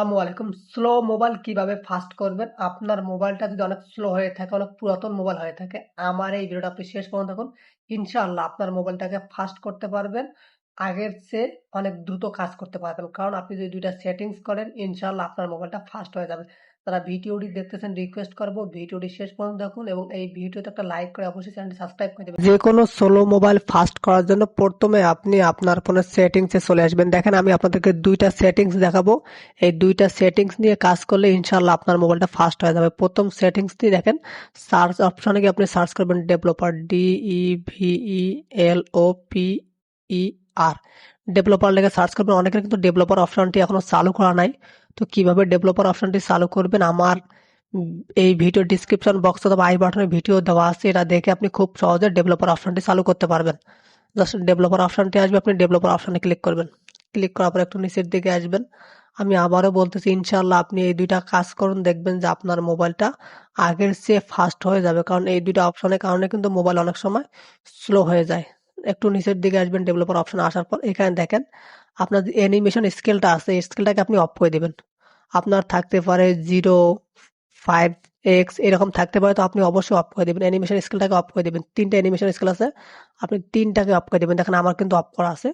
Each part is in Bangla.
আসসালামু আলাইকুম। স্লো মোবাইল কীভাবে ফাস্ট করবেন? আপনার মোবাইলটা যদি অনেক স্লো হয়ে থাকে, অনেক পুরাতন মোবাইল হয়ে থাকে, আমার এই ভিডিওটা আপনি শেষ পর্যন্ত দেখুন। ইনশাআল্লাহ আপনার মোবাইলটাকে ফাস্ট করতে পারবেন। আগের চেয়ে অনেক দ্রুত কাজ করতে পারবেন। কারণ আপনি যদি দুইটা সেটিংস করেন ইনশাল্লাহ আপনার মোবাইলটা ফাস্ট হয়ে যাবে। যারা ভিডিওটি দেখতেছেন রিকোয়েস্ট করব, ভিডিওটি শেষ পর্যন্ত দেখুন এবং এই ভিডিওতে একটা লাইক করে অবশ্যই চ্যানেলটি সাবস্ক্রাইব করে দেবেন। যে কোনো সোলো মোবাইল ফাস্ট করার জন্য প্রথমে আপনি আপনার ফোনের সেটিংসে চলে আসবেন। দেখেন, আমি আপনাদেরকে দুইটা সেটিংস দেখাবো। এই দুইটা সেটিংস নিয়ে কাজ করলে ইনশাল্লাহ আপনার মোবাইলটা ফাস্ট হয়ে যাবে। প্রথম সেটিংস দিয়ে দেখেন সার্চ অপশনে গিয়ে আপনি সার্চ করবেন developer D E V E L O P E R developer লেগে সার্চ করবেন। অনেকের কিন্তু ডেভেলপার অপশানটি এখনও চালু করা নাই। তো কীভাবে ডেভেলপার অপশনটি চালু করবেন? আমার এই ভিডিও ডিসক্রিপশন বক্স অথবা আই বাটনে ভিডিও দেওয়া আছে। এটা দেখে আপনি খুব সহজে ডেভেলপার অপশনটি চালু করতে পারবেন। জাস্ট ডেভেলপার অপশানটি আসবে, আপনি ডেভেলপার অপশনে ক্লিক করবেন। ক্লিক করার পর একটু নিচের দিকে আসবেন। আমি আবারও বলতেছি ইনশাল্লাহ আপনি এই দুইটা কাজ করুন। দেখবেন যে আপনার মোবাইলটা আগের চেয়ে ফাস্ট হয়ে যাবে। কারণ এই দুইটা অপশনের কারণে কিন্তু মোবাইল অনেক সময় স্লো হয়ে যায়। একটু নিচের দিকে আসবেন ডেভেলপার অপশন আসার পর, এখানে দেখেন আপনার অ্যানিমেশন স্কেলটা আছে স্কেলটাকে আপনি অফ করে দিবেন। আপনার থাকতে পারে জিরো ফাইভ এক্স এরকম থাকতে পারে, তো আপনি অবশ্যই অফ করে দেবেন। অ্যানিমেশন স্কেলটাকে অফ করে দেবেন। তিনটা অ্যানিমেশন স্কেল আছে, আপনি তিনটাকে অফ করে দেবেন। দেখেন আমার কিন্তু অফ করা আছে।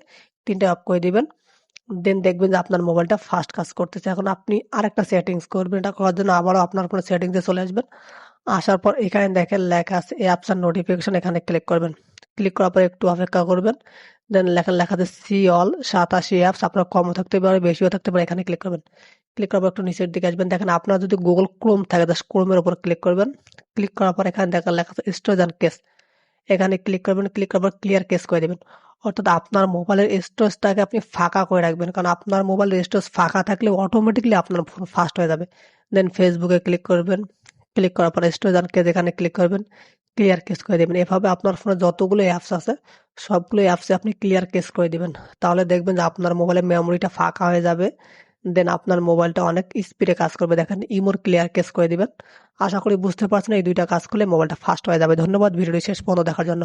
তিনটা অফ করে দিবেন। দেন দেখবেন যে আপনার মোবাইলটা ফাস্ট কাজ করতেছে। এখন আপনি আরেকটা সেটিংস করবেন। এটা করার জন্য আবারও আপনার কোনো সেটিংসে চলে আসবেন। আসার পর এখানে দেখেন লেখা আছে অ্যাপস আর নোটিফিকেশন এখানে ক্লিক করবেন। ক্লিক করার পর একটু অপেক্ষা করবেন। দেন লেখা লেখা আছে সি অল সাতাশি অ্যাপস আপনার কমও থাকতে পারে, বেশিও থাকতে পারে, এখানে ক্লিক করবেন। ক্লিক করার পর একটু নিচের দিকে আসবেন। দেখেন আপনার যদি গুগল ক্রোম থাকে জাস্ট ক্রোমের উপর ক্লিক করবেন। ক্লিক করার পর এখানে দেখা, লেখা স্টোরেজ অ্যান্ড কেস এখানে ক্লিক করবেন ক্লিক করার পর ক্লিয়ার কেস করে দেবেন। অর্থাৎ আপনার মোবাইলের স্টোরেজটাকে আপনি ফাঁকা করে রাখবেন, কারণ আপনার মোবাইলের স্টোরেজ ফাঁকা থাকলে অটোমেটিকলি আপনার ফোন ফাস্ট হয়ে যাবে। দেন ফেসবুকে ক্লিক করবেন। ক্লিক করার পর স্টোরেজ অ্যান্ড কেস এখানে ক্লিক করবেন। ক্লিয়ার কেস করে দেবেন। এভাবে আপনার ফোনে যতগুলো অ্যাপস আছে, সবগুলো অ্যাপসে আপনি ক্লিয়ার কেস করে দেবেন। তাহলে দেখবেন যে আপনার মোবাইলের মেমোরিটা ফাঁকা হয়ে যাবে। দেন আপনার মোবাইলটা অনেক স্পিডে কাজ করবে। দেখেন, ইমোর ক্লিয়ার কেস করে দিবেন। আশা করি বুঝতে পারছেন, এই দুইটা কাজ করলে মোবাইলটা ফাস্ট হয়ে যাবে। ধন্যবাদ, ভিডিওটি শেষ পর্যন্ত দেখার জন্য।